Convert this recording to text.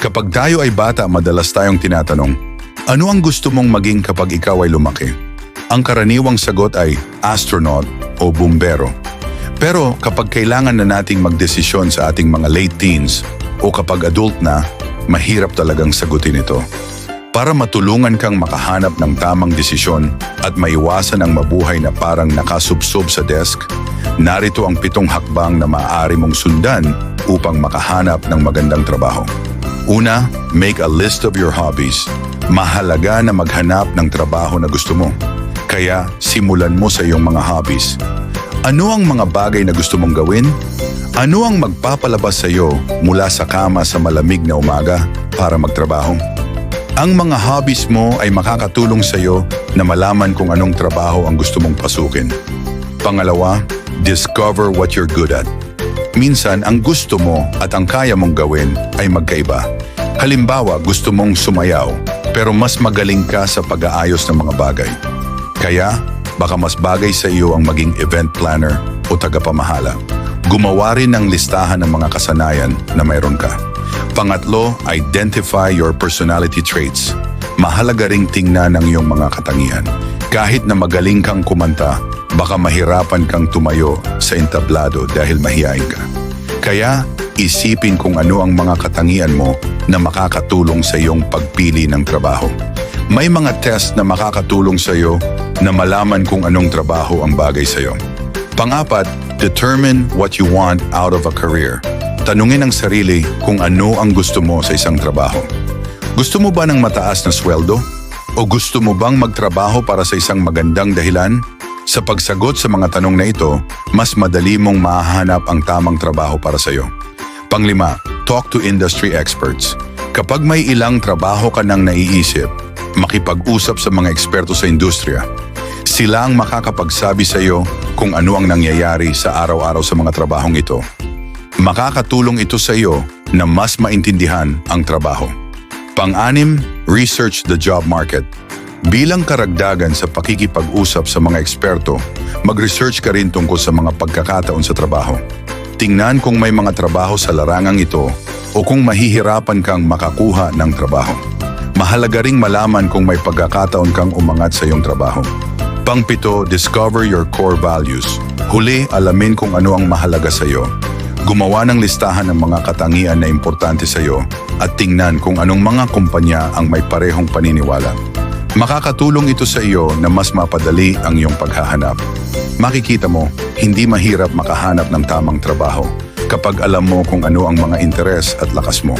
Kapag tayo ay bata, madalas tayong tinatanong, ano ang gusto mong maging kapag ikaw ay lumaki? Ang karaniwang sagot ay astronaut o bumbero. Pero kapag kailangan na nating magdesisyon sa ating mga late teens o kapag adult na, mahirap talagang sagutin ito. Para matulungan kang makahanap ng tamang desisyon at maiwasan ang mabuhay na parang nakasubsob sa desk, narito ang pitong hakbang na maaari mong sundan upang makahanap ng magandang trabaho. Una, make a list of your hobbies. Mahalaga na maghanap ng trabaho na gusto mo. Kaya simulan mo sa iyong mga hobbies. Ano ang mga bagay na gusto mong gawin? Ano ang magpapalabas sa iyo mula sa kama sa malamig na umaga para magtrabaho? Ang mga hobbies mo ay makakatulong sa iyo na malaman kung anong trabaho ang gusto mong pasukin. Pangalawa, discover what you're good at. Minsan, ang gusto mo at ang kaya mong gawin ay magkaiba. Halimbawa, gusto mong sumayaw, pero mas magaling ka sa pag-aayos ng mga bagay. Kaya, baka mas bagay sa iyo ang maging event planner o tagapamahala. Gumawa rin ng listahan ng mga kasanayan na mayroon ka. Pangatlo, identify your personality traits. Mahalaga ring tingnan ang iyong mga katangian. Kahit na magaling kang kumanta, baka mahirapan kang tumayo sa entablado dahil mahihain ka. Kaya, isipin kung ano ang mga katangian mo na makakatulong sa iyong pagpili ng trabaho. May mga test na makakatulong sa iyo na malaman kung anong trabaho ang bagay sa iyo. Pangapat, determine what you want out of a career. Tanungin ang sarili kung ano ang gusto mo sa isang trabaho. Gusto mo ba ng mataas na sweldo? O gusto mo bang magtrabaho para sa isang magandang dahilan? Sa pagsagot sa mga tanong na ito, mas madali mong mahahanap ang tamang trabaho para sa iyo. Panglima, talk to industry experts. Kapag may ilang trabaho ka nang naiisip, makipag-usap sa mga eksperto sa industriya. Sila ang makakapagsabi sa iyo kung ano ang nangyayari sa araw-araw sa mga trabahong ito. Makakatulong ito sa iyo na mas maintindihan ang trabaho. Pang-anim, research the job market. Bilang karagdagan sa pakikipag-usap sa mga eksperto, mag-research ka rin tungkol sa mga pagkakataon sa trabaho. Tingnan kung may mga trabaho sa larangang ito o kung mahihirapan kang makakuha ng trabaho. Mahalaga ring malaman kung may pagkakataon kang umangat sa iyong trabaho. Pangpito, discover your core values. Huli, alamin kung ano ang mahalaga sa iyo. Gumawa ng listahan ng mga katangian na importante sa iyo at tingnan kung anong mga kumpanya ang may parehong paniniwala. Makakatulong ito sa iyo na mas mapadali ang iyong paghahanap. Makikita mo, hindi mahirap makahanap ng tamang trabaho kapag alam mo kung ano ang mga interes at lakas mo.